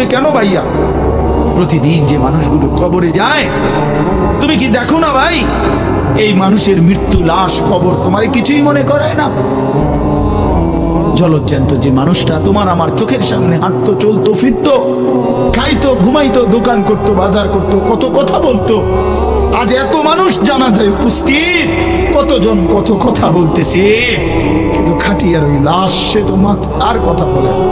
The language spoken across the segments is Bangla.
করবে কেন ভাইয়া? প্রতিদিন যে মানুষগুলো কবরে যায়, তুমি কি দেখো না ভাই? এই মানুষের মৃত্যু লাশ কবর তোমার কিছুই মনে করায় না। জলজ্জান্ত যে মানুষটা তোমার আমার চোখের সামনে হাঁটতো, চলতো, ফিরতো, খাইতো, ঘুমাইতো, দোকান করতো, বাজার করতো, কত কথা বলতো। আজ এত মানুষ জানা যায় উপস্থিত, কতজন কত কথা বলতেছে, কিন্তু খাটিয়ার ওই লাশ সে তো মাত আর কথা বলে না।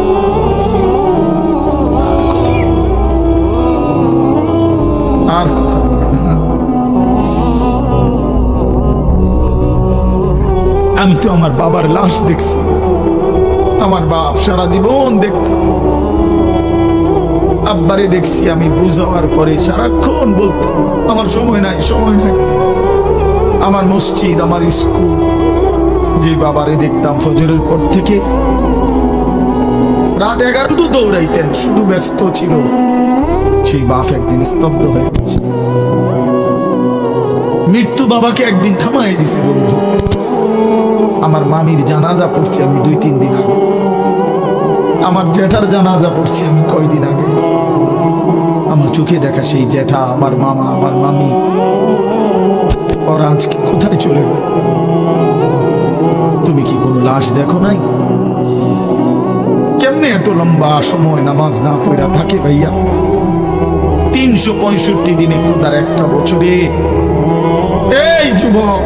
তো আমার বাবার লাশ দেখছি। আমার বাপ সারা জীবন দেখত। আব্বারে দেখছি, আমি বুঝাওয়ার পরে সারাক্ষণ বলতো, আমার সময় নাই সময় নাই। আমার মসজিদ, আমার স্কুল, যে বাবারে দেখতাম ফজরের পর থেকে, রাত এগারো তো দৌড়াইতেন, শুধু ব্যস্ত ছিল। সেই বাপ একদিন স্তব্ধ হয়ে গেছে। মৃত্যু বাবাকে একদিন থামাই দিছে বন্ধু। আমার মামির জানাজা পড়ছি আমি দুই, তিন দিন আগে। আমার জ্যাঠার জানাজা পড়ছি আমি কয়দিন আগে। আমার চোখে দেখা সেই জ্যাঠা আমার মামা, আমার মামি। ওরা আজকে কোথায় চলে গেল? তুমি কি কোনো লাশ দেখো নাই? কেমনে এত লম্বা সময় নামাজ না পড়া থাকে ভাইয়া? তিনশো পঁয়ষট্টি দিনে খোদার একটা বছরে। এই যুবক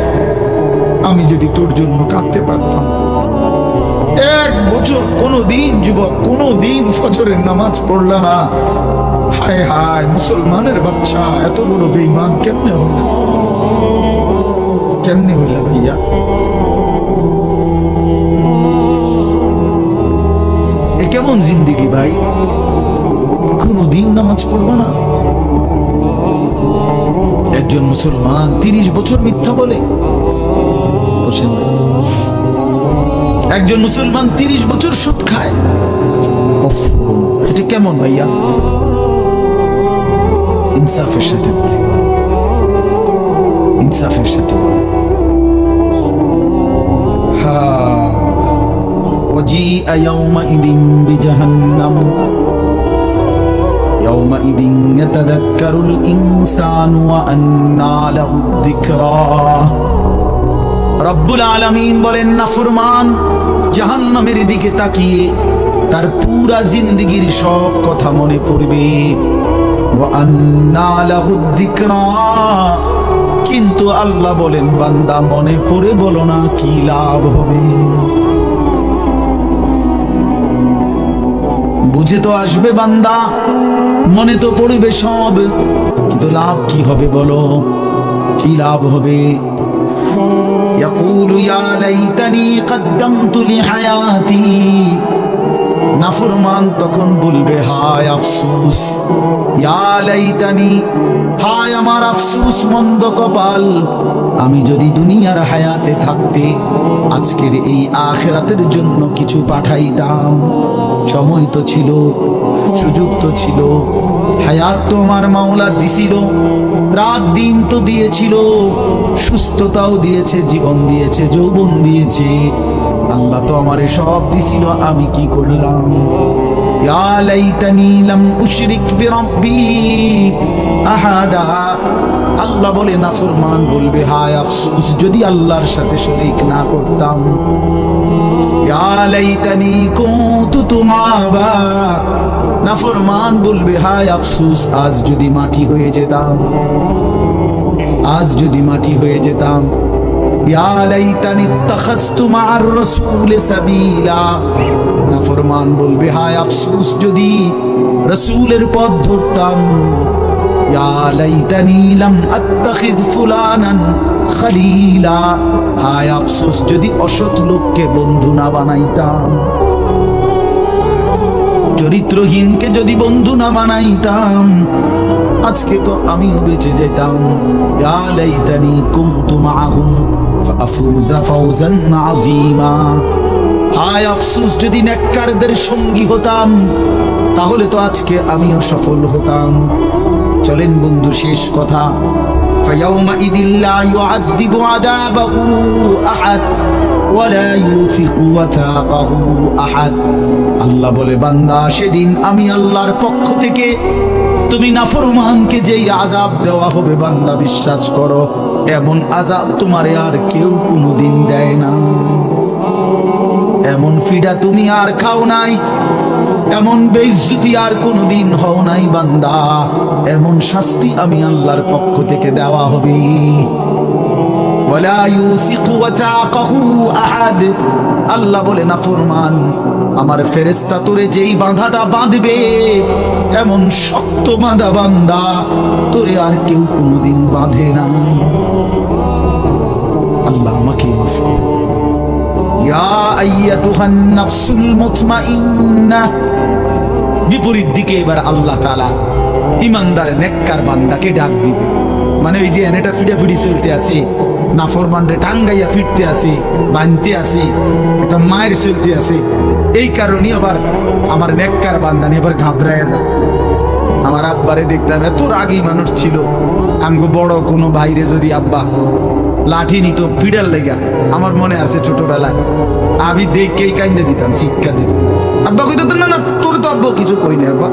আমি যদি তোর জন্য কাঁদতে পারতাম। এক বছর কোনো দিন যুবক কোনো দিন ফজরের নামাজ পড়লা না। হায় হায়, মুসলমানের বাচ্চা, এত বড় বেইমান কেমনে হইল? কেমনে হইল ভাইয়া? এ কেমন জিন্দিগি ভাই? কোনো দিন নামাজ পড়ব না। একজন মুসলমান তিরিশ বছর মিথ্যা বলে। হোসেন ভাই। একজন মুসলমান তিরিশ বছর সুদ খায় উফ, এটা কেমন ভাইয়া ইনসাফের সাথে বলে ইনসাফের সাথে বলে وجيء يومئذ بجهنم يومئذ يتذكر الإنسان وأنى له الذكرى রব্বুল আলামিন বলেন না ফুরমান জাহান্নামের দিকে তাকিয়ে তার পুরা জিন্দিগির সব কথা মনে পড়বে। কিন্তু আল্লাহ বলেন, বান্দা মনে পড়ে বলো না কি লাভ হবে। বুঝে তো আসবে বান্দা, মনে তো পড়বে সব, কিন্তু লাভ কি হবে বলো? কি লাভ হবে? يقول يا ليتني قدمت لحياتي নাফরমান তখন বলবে হায় আফসুস ইয়া লাইতানি হায় আমার আফসুস মন্দ কপাল আমি যদি দুনিয়ার হায়াতে থাকতে আজকের এই আখেরাতের জন্য কিছু পাঠাইতাম সময় তো ছিল সুযোগ তো ছিল হায়াত তো আমার মাওলা দিছিল রাত দিন তো দিয়েছিল, সুস্থতাও দিয়েছে, জীবন দিয়েছে, যৌবন দিয়েছে। আল্লাহ তো আমারে সব দিছিল, আমি কি করলাম? আল্লাহ বলে নাফরমান বলবে, হায় আফসোস, যদি আল্লাহর সাথে শরীক না করতাম। নাফরমান বলবে, হায় আফসোস, আজ যদি মাটি হয়ে যেতাম। আজ যদি মাটি হয়ে যেতাম। নাফরমান বলবে, হায় আফসোস, যদি রাসূলের পথ ধরতাম। ইয়া লাইতানি লাম আত্তাখিজ ফুলানান খলিলা। হায় আফসোস, যদি অসৎ লোককে বন্ধু না বানাইতাম। চরিত্রহীনকে যদি বন্ধু না বানাইতাম। আজকে তো আমিও বেঁচে যেতাম। ইয়া লাইতানি কুনতু মাআহুম ফাফুজা ফাওজান আযীমা। হায় আফসোস, যদি নেককারদের সঙ্গী হতাম, তাহলে তো আজকে আমিও সফল হতাম। চলেন বন্ধু, শেষ কথা। فيومئذ لا يعذب عذابه أحد ولا يوثق وثاقه أحد আল্লাহ বলে বান্দা সেদিন আমি আল্লাহর পক্ষ থেকে তুমি নাফরমানকে যেই আজাব দেওয়া হবে বান্দা বিশ্বাস করো এমন আজাব তোমারে আর কেউ কোনোদিন দেয় না এমন ফিডা তুমি আর খাও নাই এমন বেইজ্জতি আর কোনোদিন হও নাই বান্দা। এমন শাস্তি আমি আল্লাহর পক্ষ থেকে দেওয়া হবে। আল্লাহ বলে, না ফরমান, আমার ফেরেস্তা তোরে যেই বাঁধাটা বাঁধবে, এমন শক্ত বাঁধা বান্দা, তোরে আর কেউ কোনোদিন বাঁধে নাই। আল্লাহ আমাকে মাফ করে দেন। ইয়া আইয়াতুহান নাফসুল মুতমাইন্নাহ বিপরীত দিকে এবার আল্লাহ তাআলা ইমানদার, নেককার বান্দাকে ডাক দিবে। মানে ওই যে এনেটা ফিডা ফিডি চলতে আছে নাফরমান রে টাঙ্গাইয়া ফিরতে আছে, বানতে আছে, একটা মায়ের চলতে আছে। এই কারণে আবার আমার নেককার বান্দা নিয়ে আবার ঘাবড়ায় যায়। আমার আব্বারে দেখতাম, এত রাগী মানুষ ছিল। আমগো বড় কোনো বাইরে যদি আব্বা লাঠি নিত ফিডার লেগা। আমার মনে আছে ছোটবেলায়। আমি দেখেই কাইন্দে দিতাম শিক্ষা দিতাম। আব্বা কইতো, না না, তোর তো আব্বা কিছু কই না আব্বা।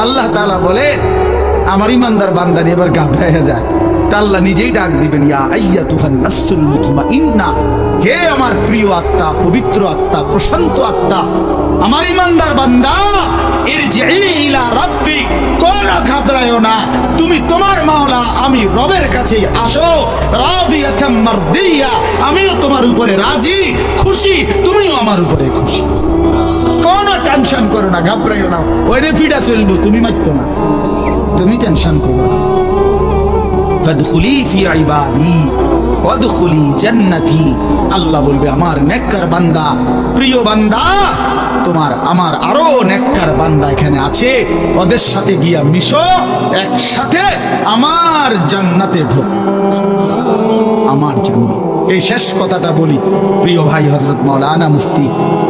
আল্লাহ তালা বলে, আমার ইমানদার বান্দানি এবার ঘাবড়াইয়া যায়। তা আল্লাহ নিজেই ডাক দিবেন, ইয়া আইয়া তুহান নাফসুল মুতমাইন্না। হে আমার প্রিয় আত্মা, পবিত্র আত্মা, প্রশান্ত আত্মা, আমার ইমানদার বান্দা ইরজিই ইলা রাব্বিক কোন ঘাবড়ায়ো না। তুমি তোমার মাওলা, আমি রবের কাছে আসো। রাদিয়াতাম মারদিয়া, আমিও তোমার উপরে রাজি, খুশি, তুমিও আমার উপরে খুশি। কোনো টেনশন করো না, ঘাবড়াইও না। ওই রে ফিডা চলবো, তুমি মারতো না। তুমি টেনশন করো না। ফাদখুলি ফি ইবাদি। ওয়াদখুলি জান্নাতি। আল্লাহ বলবে, আমার নেককার বান্দা, প্রিয় বান্দা, তোমার, আমার আরও নেককার বান্দা এখানে আছে। ওদের সাথে গিয়া মিশো, একসাথে আমার জান্নাতে ঢোক আমার জন্য এই শেষ কথাটা বলি, প্রিয় ভাই হজরত মৌলানা মুফতি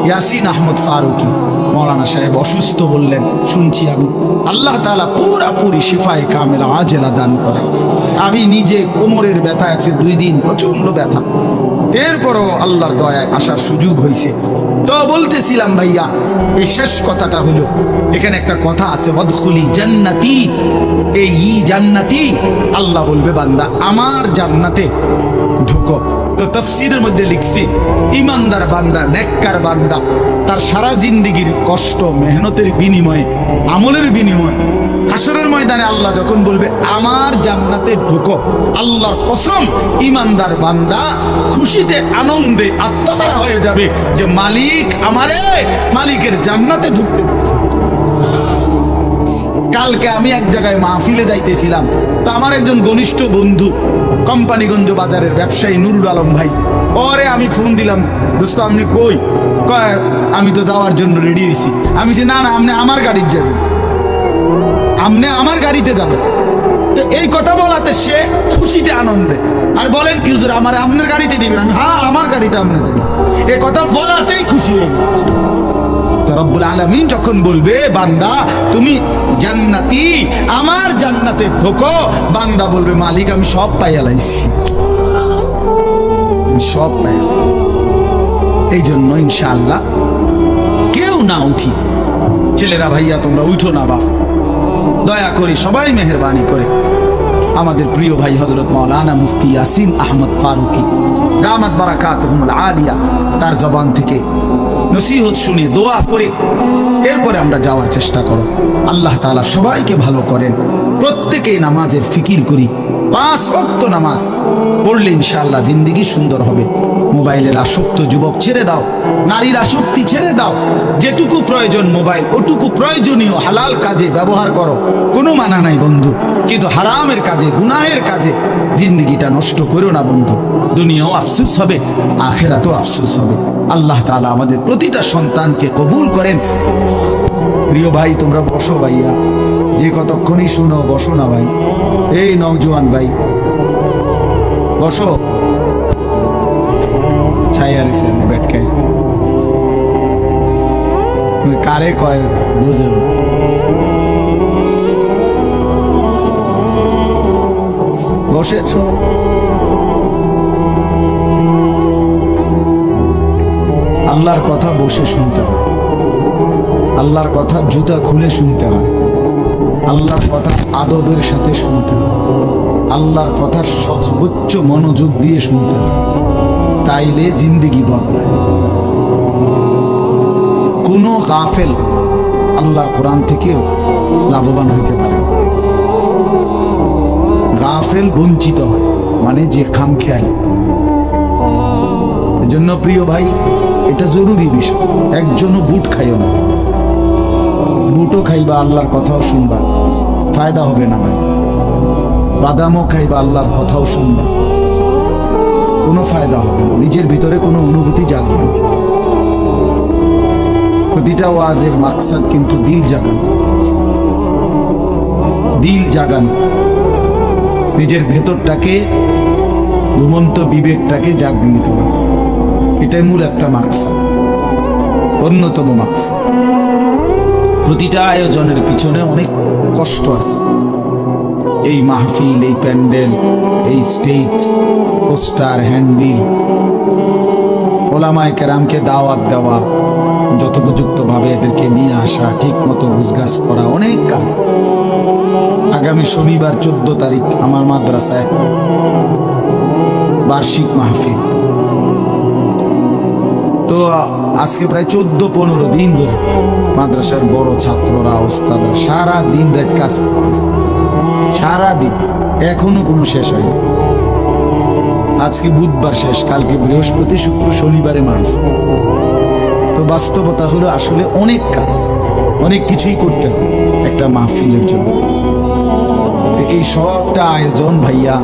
ইয়াসিন আহমদ ফারুকি। মৌলানা সাহেব অসুস্থ বললেন, শুনছি আমি। আল্লাহ তাআলা পুরাপুরি শিফায় কামেলা আজেলা দান করে। আমি নিজে কোমরের ব্যথা আছে দুই দিন প্রচণ্ড ব্যথা। এরপরও আল্লাহর দয়ায় আসার সুযোগ হয়েছে তো বলতেছিলাম ভাইয়া, এই শেষ কথাটা হলো, এখানে একটা কথা আছে, ওয়াদখুলি জান্নাতি। এই ই জান্নাতি, আল্লাহ বলবে বান্দা, আমার জান্নাতে ঢুকো। তো তফসিরের মধ্যে লিখছি, ইমানদার বান্দা, নেককার বান্দা, তার সারা জিন্দিগির কষ্ট, মেহনতের বিনিময়ে, আমলের বিনিময়ে, হাসরের ময়দানে আল্লাহ যখন বলবে, আমার জান্নাতে ঢুকো, আল্লাহর কসম, ইমানদার বান্দা খুশিতে, আনন্দে আত্মহারা হয়ে যাবে যে মালিক আমারে, মালিকের জান্নাতে ঢুকতে কালকে আমি এক জায়গায় মাহফিলে যাইতেছিলাম, তো আমার একজন ঘনিষ্ঠ বন্ধু কোম্পানিগঞ্জ বাজারের ব্যবসায়ী নুরুল আলম ভাই। ওরে আমি ফোন দিলাম, দোস্ত, আপনি কই? কয়, আমি তো যাওয়ার জন্য রেডি হয়েছি আমি যে, না না, আপনি আমার গাড়ির যাবেন। আপনি আমার গাড়িতে যাবেন? তো এই কথা বলাতে সে খুশিতে আনন্দে। আর বলেন কি আমার, আপনার গাড়িতে দিবেন আমি হ্যাঁ আমার গাড়িতে আপনি যাই এই কথা বলাতেই খুশি হয়ে গেছে। রব্বুল আলমিন যখন বলবে, বান্দা, তুমি জান্নাতি, আমার জান্নাতে ঢোকো, বান্দা বলবে, মালিক, আমি সব পাইয়া লাইছি সব এই জন্য ইনশাআল্লাহ কেউ না উঠি। ছেলেরা, ভাইয়া, তোমরা উঠো না, বাপ। দয়া করে সবাই মেহরবানি করে। আমাদের প্রিয় ভাই হজরত মৌলানা মুফতি ইয়াসিন আহমদ ফারুকি, দামাত বারাকাত আলিয়া, তার জবান থেকে নসিহত শুনে দোয়া করে এরপরে আমরা যাওয়ার চেষ্টা করো। আল্লাহ তাআলা সবাইকে ভালো করেন। প্রত্যেকেই নামাজের ফিকির করি। পাঁচ ওয়াক্ত নামাজ পড়লে ইনশাআল্লাহ জিন্দিগি সুন্দর হবে। মোবাইলের আসক্ত যুবক ছেড়ে দাও। নারীর আসক্তি ছেড়ে দাও। যেটুকু প্রয়োজন মোবাইল, ওটুকু প্রয়োজনীয় হালাল কাজে ব্যবহার করো। কোনো মানা নাই বন্ধু। কিন্তু হারামের কাজে, গুনাহের কাজে জিন্দিগিটা নষ্ট করো না বন্ধু। দুনিয়াও আফসুস হবে, আখেরাতেও আফসুস হবে। আল্লাহ তাআলা আমাদের প্রতিটা সন্তানকে কবুল করেন। প্রিয় ভাই, তোমরা বসো ভাইয়া। যে কতক্ষণই শুনো, বসো না ভাই। এই নওজোয়ান ভাই, বসো। ছাইয়া রয়েছে আপনি বেটকায় কারে কয়, বুঝে। বসে আল্লাহর কথা বসে শুনতে হয়। আল্লাহর কথা জুতা খুলে শুনতে হয়। আল্লাহর কথা আদবের সাথে শুনতে হয়। আল্লাহর কথা সর্বোচ্চ মনোযোগ দিয়ে শুনতে হয়। তাইলে জিন্দিগি বদলায়। কোনো গাফেল আল্লাহর কোরআন থেকে লাভবান হইতে পারে। গাফেল বঞ্চিত হয় মানে যে খাম খেয়ালি এজন্য প্রিয় ভাই, এটা জরুরি বিষয়। একজনও বুট খাইও না। বুটও খাইবা আল্লাহর কথাও শুনবা। ফায়দা হবে না ভাই। বাদামও খাইবা আল্লাহর কথাও শুনবা। কোনো ফায়দা হবে না। নিজের ভিতরে কোনো অনুভূতি জাগবে না। প্রতিটা ওয়াজের মাকসাদ কিন্তু দিল জাগানো। দিল জাগানো। নিজের ভেতরটাকে, ঘুমন্ত বিবেকটাকে জাগিয়ে তোলা এটাই মূল একটা মাকসাদ, অন্যতম মাকসাদ। প্রতিটা আয়োজনের পিছনে অনেক কষ্ট আছে। এই মাহফিল, এই প্যান্ডেল, এই স্টেজ, পোস্টার, হ্যান্ডবিল, ওলামায় কেরামকে দাওয়াত দেওয়া, যথোপযুক্তভাবে এদেরকে নিয়ে আসা ঠিক মতো ঘুষগাছ করা, অনেক কাজ। আগামী শনিবার চোদ্দ তারিখ আমার মাদ্রাসায় বার্ষিক মাহফিল। তো, আজকে প্রায় চোদ্দ, পনেরো দিন ধরে মাদ্রাসার বড় ছাত্ররা, ওস্তাদরা সারা দিন রাত কাজ করতেছে। সারা দিন এখনও কোনো শেষ হয়নি। আজকে বুধবার শেষ, কালকে বৃহস্পতি, শুক্র, শনিবারে মাহফিল। তো বাস্তবতা হলো আসলে অনেক কাজ, অনেক কিছুই করতে হয় একটা মাহফিলের জন্য। তো এই সবটা আয়োজন ভাইয়া,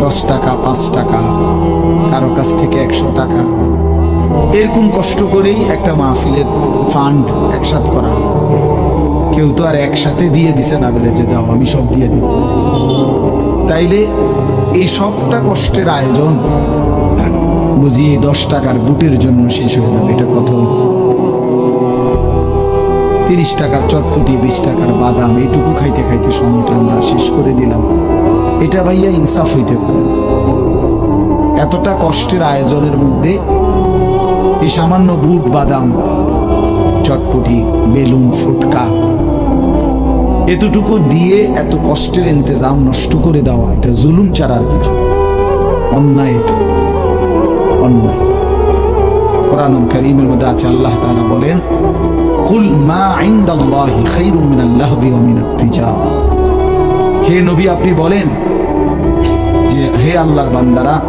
দশ টাকা, পাঁচ টাকা, কারও কাছ থেকে একশো টাকা এরকম কষ্ট করেই একটা মাহফিলের ফান্ড একসাথ করা। কেউ তো আর একসাথে দিয়ে দিছে না বলে যে যাও, আমি সব দিয়ে দিব তাইলে এই সবটা কষ্টের আয়োজন বুঝি দশ টাকার বুটের জন্য শেষ হয়ে যাবে, এটা প্রথম তিরিশ টাকার চটপটি, বিশ টাকার বাদাম, এইটুকু খাইতে খাইতে সময়টা আমরা শেষ করে দিলাম। এটা ভাইয়া ইনসাফ হইতে পারে। এতটা কষ্টের আয়োজনের মধ্যে এই সামান্য বুট, বাদাম, চটপটি, বেলুন, ফুটকা এতটুকু দিয়ে এত কষ্টের ইন্তজাম নষ্ট করে দেওয়া এটা জুলুম ছাড়ার কিছু অন্যায় এটা। অন্যায়। কোরআনুল করিমের মধ্যে আছে, আল্লাহ তাআলা বলেন, কুল মা ইনদাল্লাহি খায়রুম মিনাল লাহবি ওয়া মিনাত তিজারা। হে নবী, আপনি বলেন যে, হে আল্লাহর বান্দারা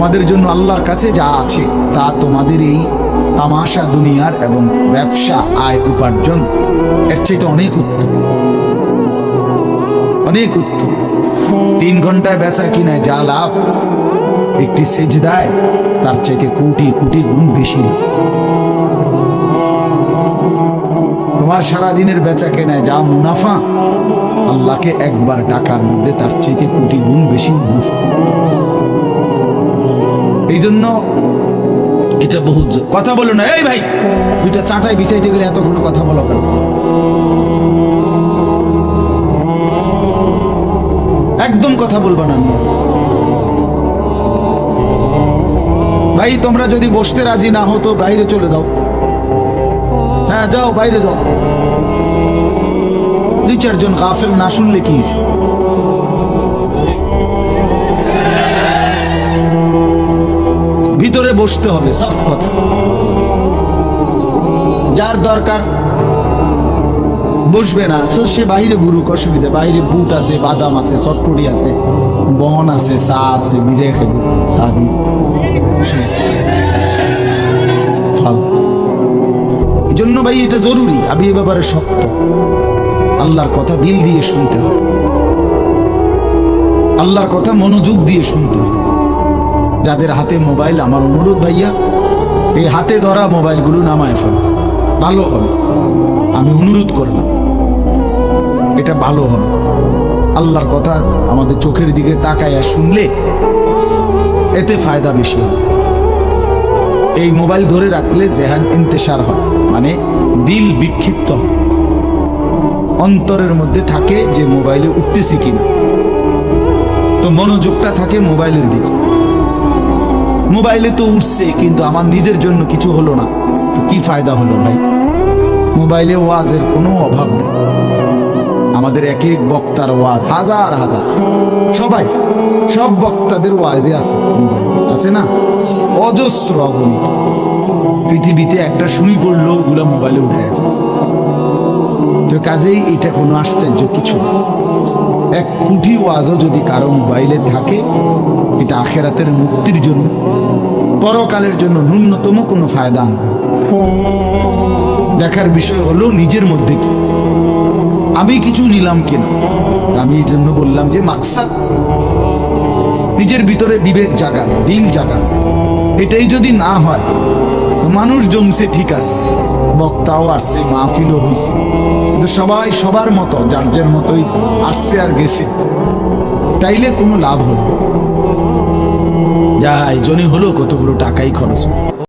তোমাদের জন্য আল্লাহর কাছে যা আছে, তা তোমাদের এই তামাশা দুনিয়ার এবং ব্যবসা আয় উপার্জন। এর চাইতে অনেক উত্তম। অনেক উত্তম। তিন ঘন্টায় বেচা কিনায় যা লাভ, একটি সেজদায় তার চাইতে কোটি কোটি গুণ বেশি লাভ। তোমার সারাদিনের বেচা কেনায় যা মুনাফা, আল্লাহকে একবার ডাকার মধ্যে তার চাইতে কোটি গুণ বেশি মুনাফা। এই জন্য এটা বহুত কথা বলো না। এই ভাই দুইটা চাটাই বিছাইতে গেলে এত এতগুলো কথা বলো কেন? একদম কথা বলবা না আমি ভাই তোমরা যদি বসতে রাজি না হতো বাইরে চলে যাও। হ্যাঁ যাও বাইরে যাও। দুই চারজন গাফেল না শুনলে কি ভিতরে বসতে হবে সাফ কথা। যার দরকার, বসবে না। তো সে বাইরে গুরুক অসুবিধা। বাইরে বুট আছে, বাদাম আছে, চটপটি আছে, বন আছে, চা আছে ভিজে খাইব। চা দিয়ে এই জন্য ভাই, এটা জরুরি। আমি এ ব্যাপারে শক্ত। আল্লাহর কথা দিল দিয়ে শুনতে হয় আল্লাহর কথা মনোযোগ দিয়ে শুনতে হয় যাদের হাতে মোবাইল, আমার অনুরোধ ভাইয়া, এই হাতে ধরা মোবাইলগুলো নামায় ফেলো। ভালো হবে। আমি অনুরোধ করলাম। এটা ভালো হবে। আল্লাহর কথা আমাদের চোখের দিকে তাকাইয়া শুনলে এতে ফায়দা বেশি হয় এই মোবাইল ধরে রাখলে জেহান ইন্তেসার হয় মানে দিল বিক্ষিপ্ত হয়। অন্তরের মধ্যে থাকে যে মোবাইলে উঠতেছি কিনা। তো মনোযোগটা থাকে মোবাইলের দিকে। মোবাইলে তো উঠছে, কিন্তু আমার নিজের জন্য কিছু হলো না। তো কি ফায়দা হলো ভাই? মোবাইলে ওয়াজের কোনো অভাব নেই। আমাদের এক এক বক্তার ওয়াজ, হাজার হাজার। সবাই, সব বক্তাদের ওয়াজে আছে। আছে না? অজস্র অগণিত। পৃথিবীতে একটা শুনি পড়ল ওগুলো মোবাইলে উঠে তো কাজেই এটা কোনো আশ্চর্য কিছু না। এক কুঠি ওয়াজও যদি কারও মোবাইলে থাকে, এটা আখেরাতের মুক্তির জন্য, পরকালের জন্য ন্যূনতম কোনো ফায়দা দেখার বিষয় হলো নিজের মধ্যে কি? আমি কিছু নিলাম কিনা? আমি এই জন্য বললাম যে মাকসাদ, নিজের ভিতরে বিবেক জাগান, দিল জাগান। এটাই যদি না হয়, তো মানুষ জমছে ঠিক আছে। বক্তাও আসছে, মাহফিলও হয়েছে কিন্তু সবাই সবার মতো, যার যার মতোই আসছে আর গেছে। তাইলে কোনো লাভ হলো যাই জন্যই হলো কতগুলো টাকাই খরচ।